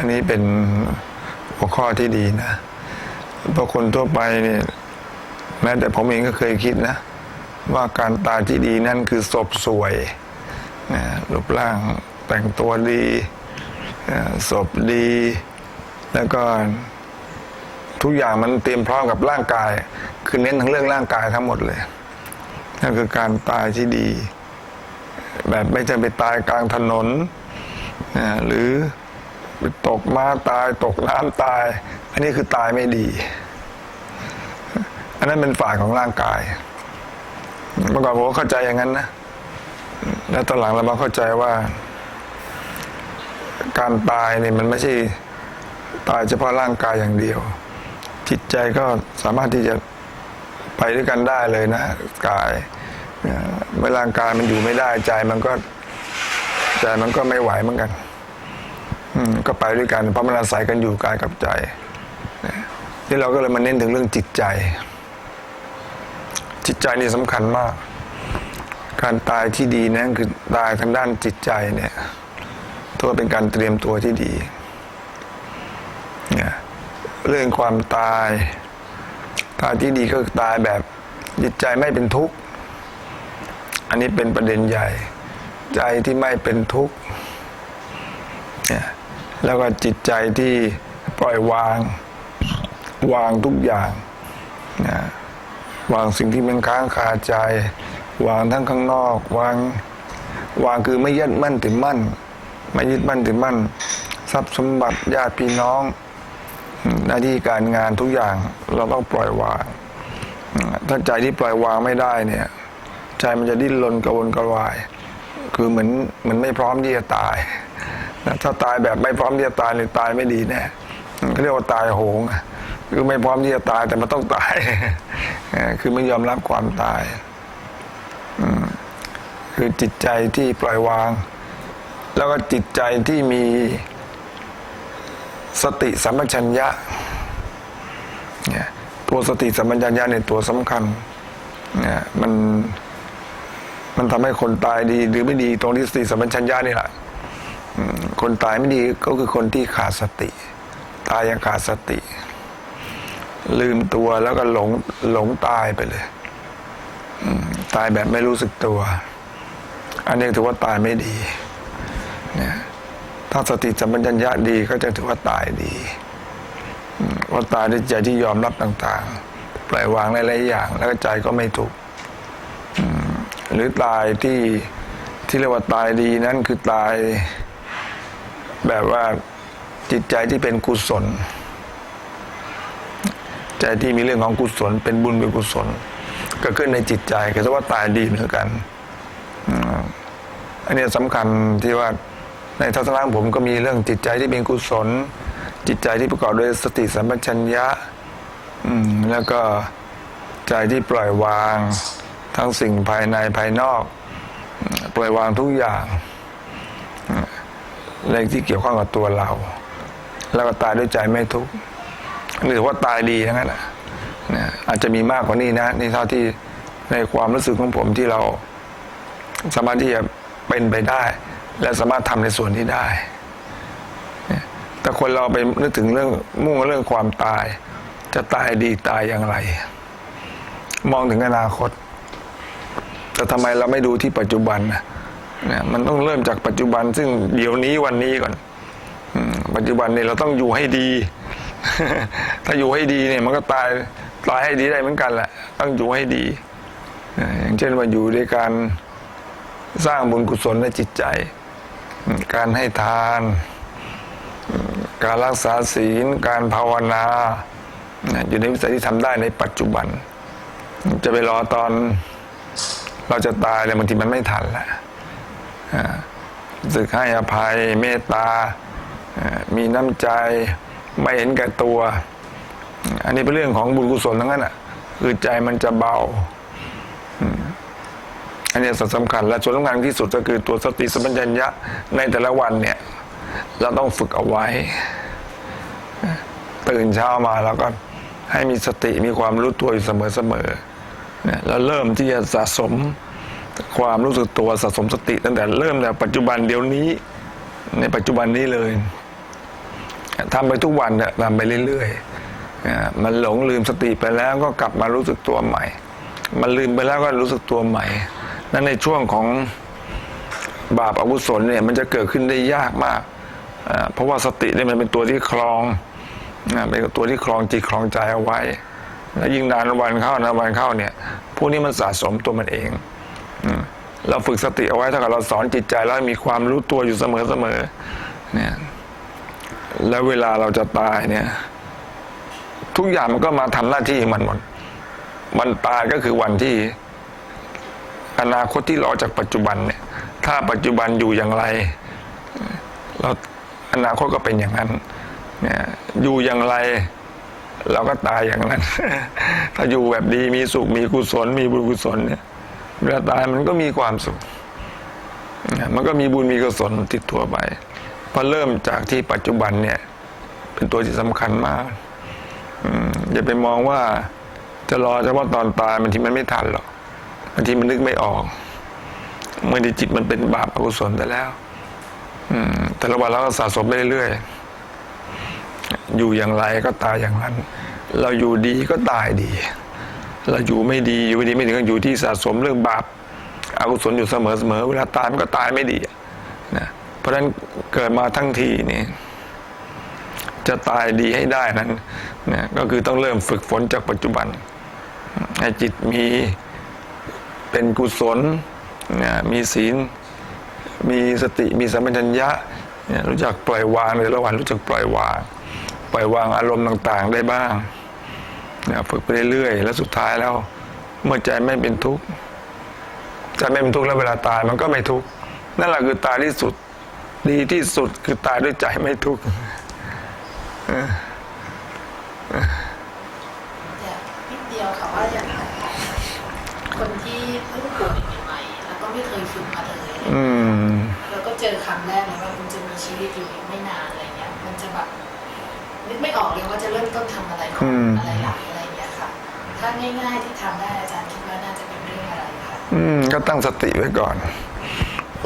อันนี้เป็นหัวข้อที่ดีนะเพราะคนทั่วไปเนี่ยแม้แต่ผมเองก็เคยคิดนะ ว่าการตายที่ดีนั่นคือศพสวยนะรูปร่างแต่งตัวดีศพดี แล้วก็ทุกอย่างมันเตรียมพร้อมกับร่างกาย คือเน้นทั้งเรื่องร่างกายทั้งหมดเลย นั่นคือการตายที่ดี แบบไม่ใช่ไปตายกลางถนนนะหรือ ตกมาตาย ตกน้ำตาย อันนี้คือตายไม่ดี อันนั้นเป็นฝ่ายของร่างกายเมื่อก่อนผมก็เข้าใจอย่างนั้นนะแล้วตอนหลังเรามาเข้าใจว่า การตายเนี่ยมันไม่ใช่ตายเฉพาะร่างกายอย่างเดียว จิตใจก็สามารถที่จะไปด้วยกันได้เลยนะกายเมื่อร่างกายมันอยู่ไม่ได้ใจมันก็ใจมันก็ไม่ไหวเหมือนกัน ก็ไปด้วยกันเพราะมันอาศัยกันอยู่กายกับใจนี่เราก็เลยมาเน้นถึงเรื่องจิตใจ จิตใจนี่สำคัญมาก การตายที่ดีนั่นคือตายทางด้านจิตใจเนี่ยถือว่าเป็นการเตรียมตัวที่ดีเนี่ยเรื่องความตายตายที่ดีก็ตายแบบจิตใจไม่เป็นทุกข์ อันนี้เป็นประเด็นใหญ่ ใจที่ไม่เป็นทุกข์เนี่ย แล้วก็จิตใจที่ปล่อยวาง วางทุกอย่างนะวางสิ่งที่มันค้างคาใจ วางทั้งข้างนอก วางวางคือไม่ยึดมั่นถือมั่น ไม่ยึดมั่นถือมั่น ทรัพย์สมบัติญาติพี่น้อง หน้าที่การงานทุกอย่างเราต้องปล่อยวาง ถ้าใจที่ปล่อยวางไม่ได้เนี่ย ใจมันจะดิ้นรนกระวนกระวาย คือเหมือนเหมือนไม่พร้อมที่จะตาย ถ้าตายแบบไม่พร้อมที่จะตายเนี่ยตายไม่ดีแน่เขาเรียกว่าตายโหงคือไม่พร้อมที่จะตายแต่มันต้องตายคือไม่ยอมรับความตายคือจิตใจที่ปล่อยวาง แล้วก็จิตใจที่มีสติสัมปชัญญะตัวสติสัมปชัญญะเนี่ยตัวสำคัญมันมันทำให้คนตายดีหรือไม่ดีตรงที่สติสัมปชัญญะนี่แหละ คนตายไม่ดีก็คือคนที่ขาดสติ ตายยังขาดสติ ลืมตัวแล้วก็หลงหลงตายไปเลยตายแบบไม่รู้สึกตัว อันนี้ถือว่าตายไม่ดีเนี่ยถ้าสติสัมปชัญญะดีก็จะถือว่าตายดีว่าตายด้วยใจที่ยอมรับต่าง ๆ ปล่อยวางหลายๆอย่าง แล้วใจก็ไม่ทุกข์หรือตายที่ที่เรียกว่าตายดีนั้นคือตาย แบบว่าจิตใจที่เป็นกุศล ใจที่มีเรื่องของกุศล เป็นบุญเป็นกุศล ก็ขึ้นในจิตใจก็ถือว่าตายดีเหมือนกันอันนี้สำคัญที่ว่าในทัศนะของผมก็มีเรื่องจิตใจที่เป็นกุศล จิตใจที่ประกอบด้วยสติสัมปชัญญะแล้วก็ใจที่ปล่อยวาง ทั้งสิ่งภายในภายนอก ปล่อยวางทุกอย่าง เรื่องที่เกี่ยวข้องกับตัวเรา แล้วก็ตายด้วยใจไม่ทุกข์นี่ถือว่าตายดีทั้งนั้นนะนะอาจจะมีมากกว่านี้นะนี่เท่าที่ในความรู้สึกของผมที่เรา สามารถที่จะเป็นไปได้ และสามารถทำในส่วนที่ได้แต่คนเราไปนึกถึงเรื่องมุ่งเรื่องความตาย จะตายดีตายอย่างไร มองถึงอนาคต แต่ทำไมเราไม่ดูที่ปัจจุบันนะ มันต้องเริ่มจากปัจจุบันซึ่งเดี๋ยวนี้วันนี้ก่อนปัจจุบันเนี้เราต้องอยู่ให้ดี ถ้าอยู่ให้ดีเนี่ยมันก็ตายตายให้ดีได้เหมือนกันแหละ ต้องอยู่ให้ดีอย่างเช่นว่าอยู่ด้วยการสร้างบุญกุศลในจิตใจ การให้ทาน การรักษาศีล การภาวนา อยู่ในวิสัยที่ทำได้ในปัจจุบัน จะไปรอตอนเราจะตายเลยบางทีมันไม่ทันแล้ว สึกให้อภัยเมตตา มีน้ำใจไม่เห็นแก่ตัว อันนี้เป็นเรื่องของบุญกุศลทั้งนั้นอะคือใจมันจะเบาอันนี้สำคัญและส่วนสำคัญที่สุดก็คือตัวสติสัมปชัญญะในแต่ละวันเนี่ย เราต้องฝึกเอาไว้ ตื่นเช้ามาแล้วก็ให้มีสติมีความรู้ตัวอยู่เสมอๆเนี่ยแล้วเริ่มที่จะสะสม ความรู้สึกตัวสะสมสติ ตั้งแต่เริ่มแต่ปัจจุบันเดี๋ยวนี้ ในปัจจุบันนี้เลยทำไปทุกวันเนี่ยทำไปเรื่อยๆมันหลงลืมสติไปแล้วก็กลับมารู้สึกตัวใหม่ มันลืมไปแล้วก็รู้สึกตัวใหม่นั่นในช่วงของบาปอกุศลเนี่ยมันจะเกิดขึ้นได้ยากมาก เพราะว่าสติเนี่ยมันเป็นตัวที่ครองเป็นตัวที่ครองจิตครองใจเอาไว้ แล้วยิ่งนานวันเข้านานวันเข้าเนี่ยพวกนี้มันสะสมตัวมันเอง เราฝึกสติเอาไว้เท่ากับเราสอนจิตใจแล้วมีความรู้ตัวอยู่เสมอเสมอๆเนี่ย แล้วเวลาเราจะตายเนี่ย ทุกอย่างมันก็มาทำหน้าที่มันหมดมันตายก็คือวันที่ อนาคตที่รอจากปัจจุบันเนี่ย ถ้าปัจจุบันอยู่อย่างไร เราอนาคตก็เป็นอย่างนั้น เนี่ย อยู่อย่างไรเราก็ตายอย่างนั้น ถ้าอยู่แบบดีมีสุขมีกุศล มีบุญกุศลเนี่ย เวลาตายมันก็มีความสุข มันก็มีบุญมีกุศลติดตัวไปพอเริ่มจากที่ปัจจุบันเนี่ย เป็นตัวที่สำคัญมากอย่าไปมองว่าจะรอเฉพาะตอนตายบางทีมันไม่ทันหรอกบางทีมันนึกไม่ออกเมื่อที่จิตมันเป็นบาปอกุศลไปแล้ว อืม แต่ละวันเราก็สะสมไปเรื่อยๆอยู่อย่างไรก็ตายอย่างนั้น เราอยู่ดีก็ตายดี เราอยู่ไม่ดีอยู่ไม่ดีไม่ถึงกับอยู่ที่สะสมเรื่องบาปอกุศลอยู่เสมอเสมอเวลาตายมันก็ตายไม่ดีนะเพราะฉะนั้นเกิดมาทั้งทีนี่จะตายดีให้ได้นั้นนะก็คือต้องเริ่มฝึกฝนจากปัจจุบัน ให้จิตมีเป็นกุศลนะมีศีล มีสติมีสัมปชัญญะเนี่ยรู้จักปล่อยวางในระหว่างรู้จักปล่อยวาง ปล่อยวางอารมณ์ต่าง ๆ ได้บ้าง นี่ยฝึกไปเรื่อยๆ แล้วสุดท้ายแล้ว เมื่อใจไม่เป็นทุกข์ใจไม่เป็นทุกข์แล้วเวลาตายมันก็ไม่ทุกข์นั่นแหละคือตายที่สุด ดีที่สุดคือตายด้วยใจไม่ทุกข์อยากนิดเดียวค่ะว่าอย่างคนที่เพิ่งป่วยใหม่ๆแล้วก็ไม่เคยฝึกมาเลยอืมแล้วก็เจอครั้งแรกเลยว่าคุณจะมีชีวิตอยู่อีกไม่นานอะไรเงี้ย มันจะแบบนึกไม่ออกเลยว่าจะเริ่มต้นทำอะไรก่อนอืมอะไรหลัง ง่ายๆที่ทำได้อาจารย์คิดว่าน่าจะเป็นเรื่องอะไรคะอืม ก็ตั้งสติไว้ก่อน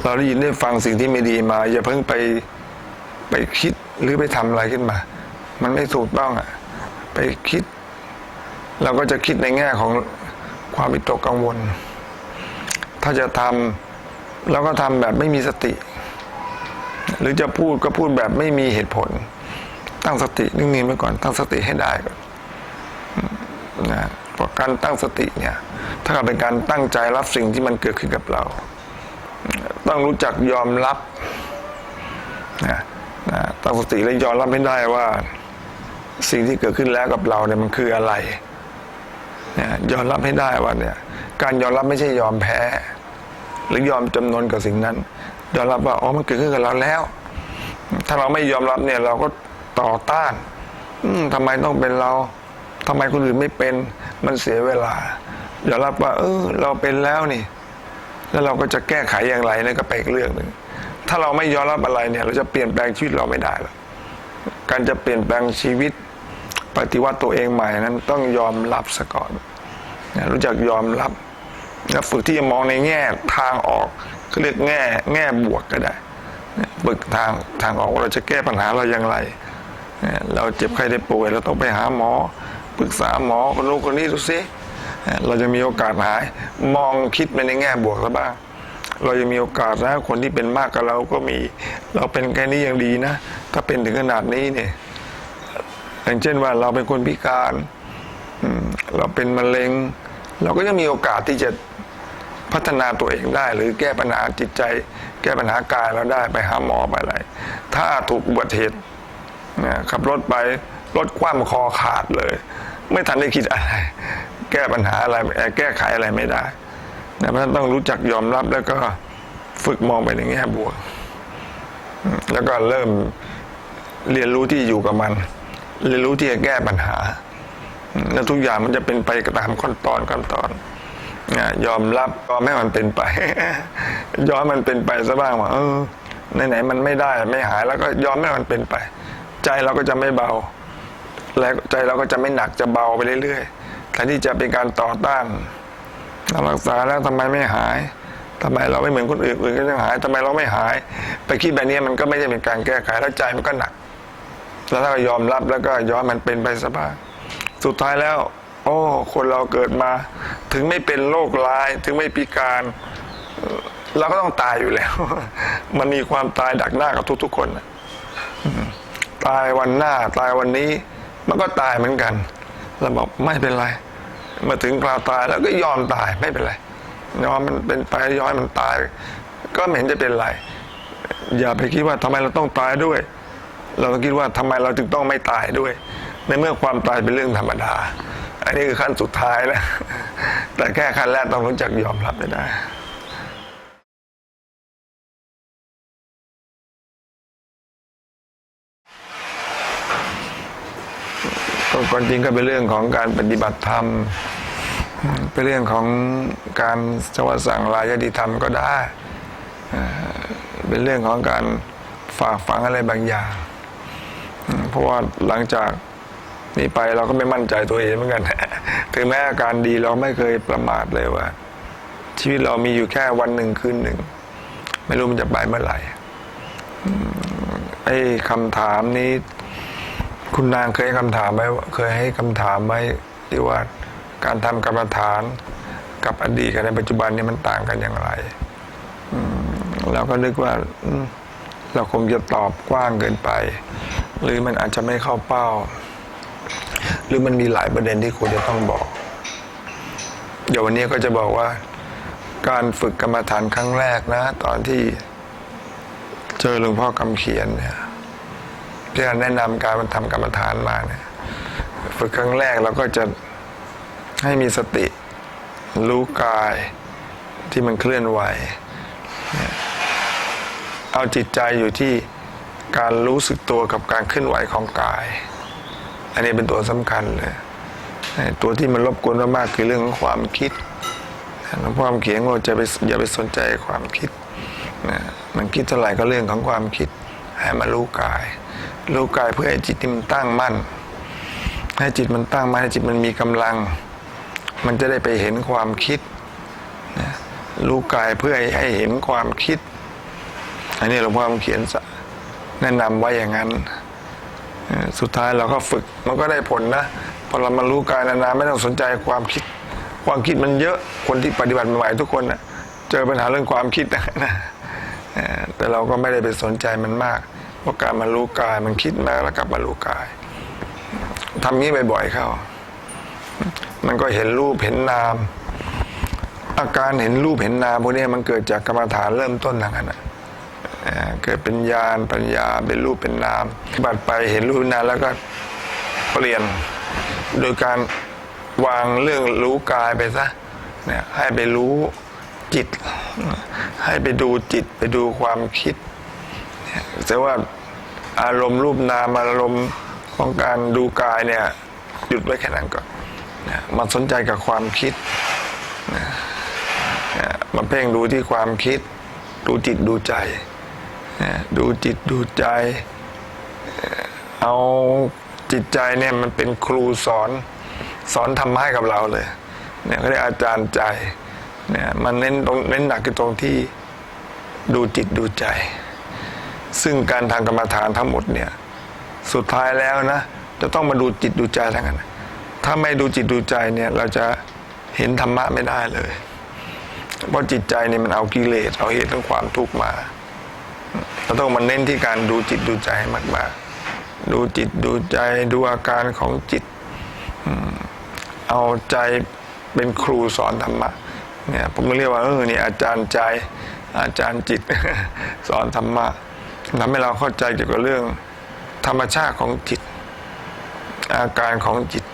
เราได้ยินได้ฟังสิ่งที่ไม่ดีมา อย่าเพิ่งไปไปคิดหรือไปทำอะไรขึ้นมา มันไม่ถูกต้องอะ ไปคิด เราก็จะคิดในแง่ของความวิตกกังวล ถ้าจะทำเราก็ทำแบบไม่มีสติ หรือจะพูดก็พูดแบบไม่มีเหตุผล ตั้งสตินิ่งๆไว้ก่อน ตั้งสติให้ได้ก่อน เพราะการตั้งสติเนี่ยถ้าเป็นการตั้งใจรับสิ่งที่มันเกิดขึ้นกับเรา ต้องรู้จักยอมรับนะนะตั้งสติและยอมรับให้ได้ว่า สิ่งที่เกิดขึ้นแล้วกับเราเนี่ยมันคืออะไรนะยอมรับให้ได้ว่าเนี่ย การยอมรับไม่ใช่ยอมแพ้ หรือยอมจำนนกับสิ่งนั้น ยอมรับว่าอ๋อมันเกิดขึ้นกับเราแล้ว ถ้าเราไม่ยอมรับเนี่ย เราก็ต่อต้าน อืมทำไมต้องเป็นเราทำไมคนอื่นไม่เป็น มันเสียเวลายอมรับว่า เออ เราเป็นแล้วนี่ แล้วเราก็จะแก้ไขอย่างไรนั่นก็ไปนเรื่องหนึ่งถ้าเราไม่ยอมรับอะไรเนี่ย เราจะเปลี่ยนแปลงชีวิตเราไม่ได้หรอกการจะเปลี่ยนแปลงชีวิต ปฏิวัติตัวเองใหม่นั้น ต้องยอมรับซะก่อนนะรู้จักยอมรับแล้วฝึกที่จะมองในแง่ทางออกเขาเรียกแง่แง่บวกก็ได้ฝึกทางทางออกว่าเราจะแก้ปัญหาเราอย่างไร เราเจ็บไข้ได้ป่วยเราต้องไปหาหมอ ปรึกษาหมอคนนู้นคนนี้ดูสิเราจะมีโอกาสหายมองคิดไปในแง่บวกซะบ้าง เราจะมีโอกาสนะคนที่เป็นมากกับเราก็มี เราเป็นแค่นี้ยังดีนะ ถ้าเป็นถึงขนาดนี้เนี่ยอย่างเช่นว่าเราเป็นคนพิการเราเป็นมะเร็ง เราก็ยังมีโอกาสที่จะพัฒนาตัวเองได้ หรือแก้ปัญหาจิตใจ แก้ปัญหากายเราได้ไปหาหมอไปอะไร ถ้าถูกอุบัติเหตุขับรถไป รถคว่ำคอขาดเลย ไม่ทันได้คิดอะไร แก้ปัญหาอะไร แก้ไขอะไรไม่ได้นะเพราะฉะนั้นต้องรู้จักยอมรับแล้วก็ฝึกมองไปในแง่บวก แล้วก็เริ่มเรียนรู้ที่อยู่กับมัน เรียนรู้ที่จะแก้ปัญหา แล้วทุกอย่างมันจะเป็นไปตามขั้นตอนขั้นตอนนะยอมรับยอมให้มันเป็นไป ยอมมันเป็นไปซะบ้างว่าเออไหนๆมันไม่ได้ไม่หายแล้วก็ยอมให้มันเป็นไป ใจเราก็จะไม่เบา และใจเราก็จะไม่หนักจะเบาไปเรื่อยๆแทนที่จะเป็นการต่อต้านเรารักษาแล้วทำไมไม่หายทำไมเราไม่เหมือนคนอื่นอื่นก็ยังหายทำไมเราไม่หาย ไปคิดแบบนี้มันก็ไม่ใช่เป็นการแก้ไขแล้วใจมันก็หนัก แล้วถ้ายอมรับแล้วก็ยอมมันเป็นไปสบายสุดท้ายแล้ว โอ้คนเราเกิดมา ถึงไม่เป็นโรคร้ายถึงไม่พิการเราก็ต้องตายอยู่แล้ว มันมีความตายดักหน้ากับทุกๆคนตายวันหน้าตายวันนี้ มันก็ตายเหมือนกันเราบอกไม่เป็นไร มาถึงคราวตายแล้วก็ยอมตายไม่เป็นไรยอมมันเป็นไปยอมให้มันตาย ก็ไม่เห็นจะเป็นไร อย่าไปคิดว่าทำไมเราต้องตายด้วย เราต้องคิดว่าทำไมเราจึงต้องไม่ตายด้วย ในเมื่อความตายเป็นเรื่องธรรมดา อันนี้คือขั้นสุดท้ายแล้วแต่แค่ขั้นแรกต้องรู้จักยอมรับได้ ก็จริงก็เป็นเรื่องของการปฏิบัติธรรม เป็นเรื่องของการสวดสั่งลายติธรรมก็ได้ เป็นเรื่องของการฝากฝังอะไรบางอย่าง เพราะว่าหลังจากนี้ไปเราก็ไม่มั่นใจตัวเองเหมือนกัน ถึงแม้อาการดีเราไม่เคยประมาทเลยว่า ชีวิตเรามีอยู่แค่วันหนึ่งคืนหนึ่ง ไม่รู้มันจะไปเมื่อไหร่ไอ้คำถามนี้ คุณนางเคยให้คำถามไว้ว่าเคยให้คำถามไว้ที่ว่าการทำกรรมฐานกับอดีตกับในปัจจุบันนี่มันต่างกันอย่างไรเราก็นึกว่าเราคงจะตอบกว้างเกินไป หรือมันอาจจะไม่เข้าเป้า หรือมันมีหลายประเด็นที่ควรจะต้องบอก เดี๋ยววันนี้ก็จะบอกว่า การฝึกกรรมฐานครั้งแรกนะ ตอนที่เจอหลวงพ่อคำเขียนเนี่ย ที่เราแนะนำการทำกรรมฐานมาเนี่ยฝึกครั้งแรกเราก็จะให้มีสติ รู้กายที่มันเคลื่อนไหว เอาจิตใจอยู่ที่การรู้สึกตัวกับการเคลื่อนไหวของกาย อันนี้เป็นตัวสำคัญเลยตัวที่มันรบกวนมากๆคือเรื่องของความคิดหลวงพ่อเขียนว่าจะไปอย่าไปสนใจความคิดนะมันคิดเท่าไหร่ก็เรื่องของความคิด ให้มารู้กาย รู้กายเพื่อให้จิตที่มันตั้งมั่น ให้จิตมันตั้งมั่นให้จิตมันมีกำลัง มันจะได้ไปเห็นความคิดนะรู้กายเพื่อให้เห็นความคิด อันนี้หลวงพ่อเขียนแนะนำไว้อย่างนั้น สุดท้ายเราก็ฝึกมันก็ได้ผลนะพอเรามารู้กายนานๆไม่ต้องสนใจความคิด ความคิดมันเยอะคนที่ปฏิบัติใหม่ๆทุกคนนะเจอปัญหาเรื่องความคิดนะแต่เราก็ไม่ได้ไปสนใจมันมาก เพราะการมารู้กายมันคิดมาแล้วกลับมารู้กายทำงี้บ่อยๆเข้า มันก็เห็นรูปเห็นนาม อาการเห็นรูปเห็นนามพวกนี้มันเกิดจากกรรมฐานเริ่มต้นทางนั้นเกิดเป็นญาณปัญญาเป็นรูปเป็นนามบัดไปเห็นรูปเป็นนามแล้วก็เปลี่ยนโดยการวางเรื่องรู้กายไปซะเนี่ยให้ไปรู้จิต ให้ไปดูจิตไปดูความคิด แต่ว่าอารมณ์รูปนามอารมณ์ของการดูกายเนี่ยหยุดไว้แค่นั้นก่อนมันสนใจกับความคิดมาเพ่งดูที่ความคิด ดูจิตดูใจนะดูจิตดูใจ เอาจิตใจเนี่ยมันเป็นครูสอนสอนธรรมะให้กับเราเลยเนี่ยเขาเรียกอาจารย์ใจเนี่ยมันเน้นตรงเน้นหนักที่ตรงที่ดูจิตดูใจ ซึ่งการทางกรรมฐานทั้งหมดเนี่ยสุดท้ายแล้วนะ จะต้องมาดูจิตดูใจทั้งนั้นถ้าไม่ดูจิตดูใจเนี่ยเราจะเห็นธรรมะไม่ได้เลย เพราะจิตใจเนี่ยมันเอากิเลสเอาเหตุของความทุกข์มาเราต้องมาเน้นที่การดูจิตดูใจให้มากๆดูจิตดูใจดูอาการของจิตเอาใจเป็นครูสอนธรรมะเนี่ยผมเรียกว่าเออนี่อาจารย์ใจอาจารย์จิตสอนธรรมะ ทำให้เราเข้าใจเกี่ยวกับเรื่องธรรมชาติของจิต อาการของจิต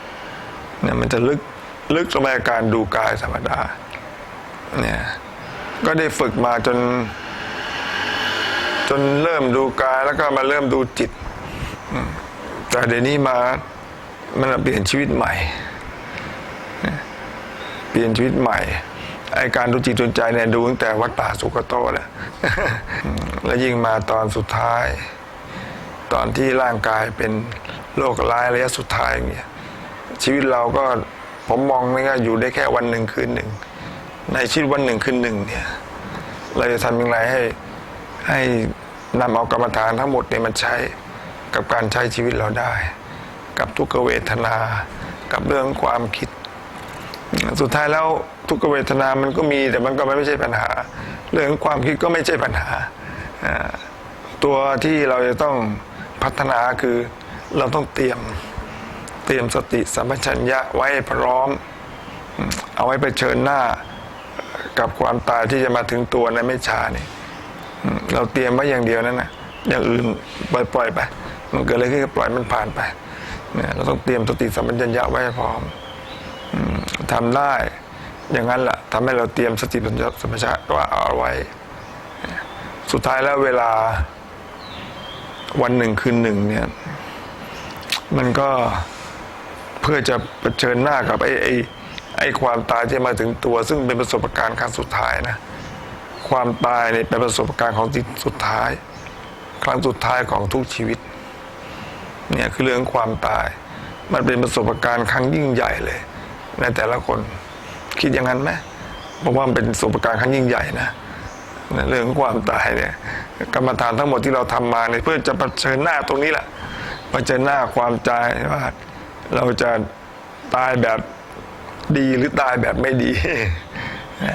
เนี่ยมันจะลึกลึกลงไปการดูกายธรรมดาเนี่ยก็ได้ฝึกมาจน จนเริ่มดูกายแล้วก็มาเริ่มดูจิต แต่เดี๋ยวนี้มามันเปลี่ยนชีวิตใหม่ เปลี่ยนชีวิตใหม่ ไอการดูจิตดูใจเนี่ยดูตั้งแต่วัดป่าสุกโตแล้วแล้วยิ่งมาตอนสุดท้าย ตอนที่ร่างกายเป็นโรคร้ายระยะสุดท้ายอย่างเงี้ยชีวิตเราก็ผมมองไม่ง่ยอยู่ได้แค่วันหนึ่งคืนหนึ่ง ในชีวิตวันหนึ่งคืนหนึ่งเนี่ย เราจะทำอย่างไรให้ให้นำเอากรรมฐานทั้งหมดเนี่ยมันใช้กับการใช้ชีวิตเราได้ กับทุกเวทนา กับเรื่องความคิด สุดท้ายแล้วทุกเวทนามันก็มีแต่มันก็ไม่ใช่ปัญหา เรื่องความคิดก็ไม่ใช่ปัญหา ตัวที่เราจะต้องพัฒนาคือเราต้องเตรียมเตรียมสติสัมปชัญญะไว้พร้อม เอาไว้ไปเชิญหน้ากับความตายที่จะมาถึงตัวในไม่ช้านี่เราเตรียมไว้อย่างเดียวนั่นนะอย่างอื่นปล่อยปล่อยไป มันเกิดอะไรขึ้นก็ปล่อยมันผ่านไปเนี่ยเราต้องเตรียมสติสัมปชัญญะไว้พร้อม ทำได้ อย่างนั้นแหละทำให้เราเตรียมสติปัญญะสัมชัญญะว่าเอาไว้ สุดท้ายแล้วเวลาวันหนึ่งคืนหนึ่งเนี่ย มันก็เพื่อจะเผชิญหน้ากับไอ้ไอ้ไอ้ความตายที่มาถึงตัว ซึ่งเป็นประสบการณ์ครั้งสุดท้ายนะ ความตายเนี่ยเป็นประสบการณ์ของที่สุดท้าย ครั้งสุดท้ายของทุกชีวิต เนี่ยคือเรื่องความตาย มันเป็นประสบการณ์ครั้งยิ่งใหญ่เลย ในแต่ละคนคิดอย่างนั้นไหมผมว่ามันเป็นประสบการครั้งยิ่งใหญ่นะเรื่องความตายเนี่ยกรรมฐานทั้งหมดที่เราทำมาเนี่ยเพื่อจะเผชิญหน้าตรงนี้แหละเผชิญหน้าความตายว่าเราจะตายแบบดีหรือตายแบบไม่ดี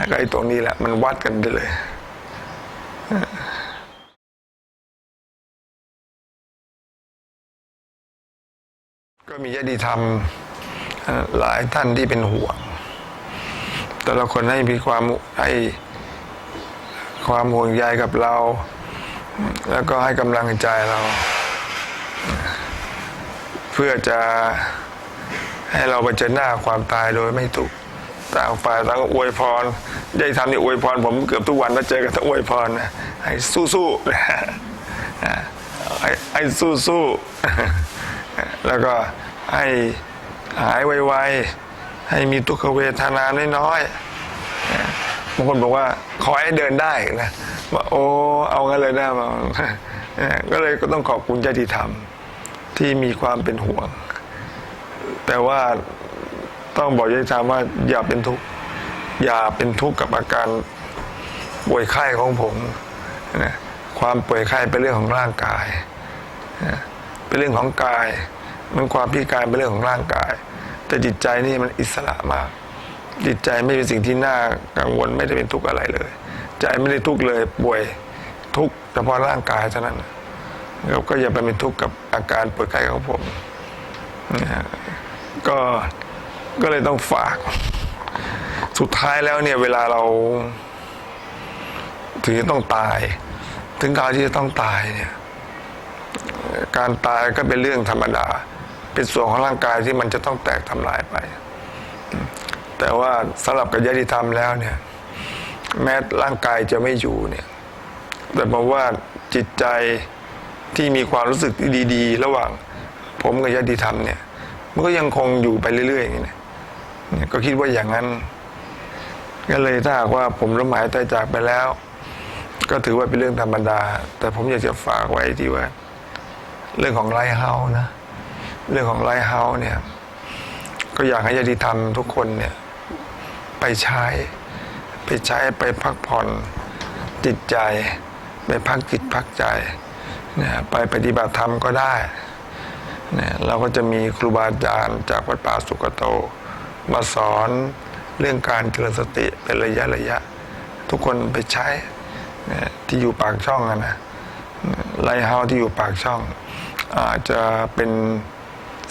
ก็ไอ้ตรงนี้แหละมันวัดกันได้เลยก็มีญาติธรรม หลายท่านที่เป็นห่วงแต่ละคนให้มีความให้ความห่วงใยกับเรา แล้วก็ให้กำลังใจเรา เพื่อจะให้เราเผชิญหน้าความตายโดยไม่ถูกต่างฝ่ายต่างก็อวยพรญาติธรรมนี่อวยพร ผมเกือบทุกวันมาเจอกันต้องอวยพรนะให้สู้ๆให้ให้สู้ๆแล้วก็ให้ หายไวๆ ให้มีทุกขเวทนาน้อยๆบางคนบอกว่าขอให้เดินได้นะว่าโอ้เอางั้นเลยนะกก็เลยก็ต้องขอบคุณญาติธรรม ที่มีความเป็นห่วง แต่ว่าต้องบอกญาติธรรมว่าอย่าเป็นทุกข์อย่าเป็นทุกข์กับอาการป่วยไข้ของผมนะความป่วยไข้เป็นเรื่องของร่างกาย เป็นเรื่องของกาย มันความพิการเป็นเรื่องของร่างกาย แต่จิตใจนี่มันอิสระมาก จิตใจไม่เป็นสิ่งที่น่ากังวลไม่ได้เป็นทุกข์อะไรเลย ใจไม่ได้ทุกข์เลยป่วยทุกข์เฉพาะร่างกายเท่านั้นเราก็อย่าไปเป็นทุกข์กับอาการป่วยไข้ของผมนะฮะก็ก็เลยต้องฝาก สุดท้ายแล้วเนี่ยเวลาเรา ถึงต้องตาย ถึงคราวที่จะต้องตายเนี่ย การตายก็เป็นเรื่องธรรมดา เป็นส่วนของร่างกายที่มันจะต้องแตกทำลายไป แต่ว่าสำหรับกับญาติธรรมแล้วเนี่ย แม้ร่างกายจะไม่อยู่เนี่ย แต่ผมว่าจิตใจที่มีความรู้สึกดี ๆ ระหว่าง ผมกับญาติธรรมเนี่ย มันก็ยังคงอยู่ไปเรื่อยๆอย่างนี้นะก็คิดว่าอย่างนั้นก็เลยถ้าหากว่าผมล้มายตายจากไปแล้ว ก็ถือว่าเป็นเรื่องธรรมดา แต่ผมอยากจะฝากไว้ที่ว่า เรื่องของไลฟ์เฮานะ เรื่องของไลฟ์เฮาส์เนี่ย ก็อยากให้ญาติธรรมทุกคนเนี่ย ไปใช้ ไปใช้ไปพักผ่อนจิตใจ ไปพักจิตพักใจเนี่ยไปปฏิบัติธรรมก็ได้เนี่ยเราก็จะมีครูบาอาจารย์จากวัดป่าสุกโต มาสอนเรื่องการเจริญสติเป็นระยะระยะ ทุกคนไปใช้เนี่ยที่อยู่ปากช่องนะไลท์เฮาส์ที่อยู่ปากช่อง อาจจะเป็น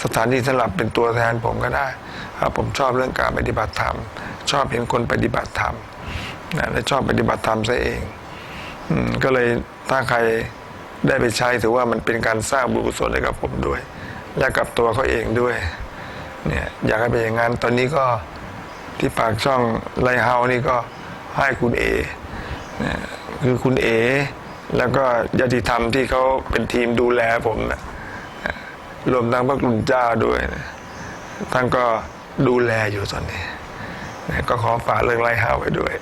สถานที่สำหรับเป็นตัวแทนผมก็ได้ครับผมชอบเรื่องการปฏิบัติธรรม ชอบเห็นคนปฏิบัติธรรมนะและชอบปฏิบัติธรรมซะเองอก็เลยถ้าใครได้ไปใช้ถือว่ามันเป็นการสร้างบุญกุศลให้กับผมด้วย และกับตัวเขาเองด้วยเนี่ยอยากให้เป็นอย่างนั้นตอนนี้ก็ที่ปากช่องไลเฮานี่ก็ให้คุณเอเนี่ยคือคุณเอ แล้วก็ญาติธรรมที่เขาเป็นทีมดูแลผมนะ รวมทั้งพระคุณเจ้าด้วยนะท่านก็ดูแลอยู่ตอนนี้ ก็ขอฝากเรื่องไร้ห้าไว้ด้วย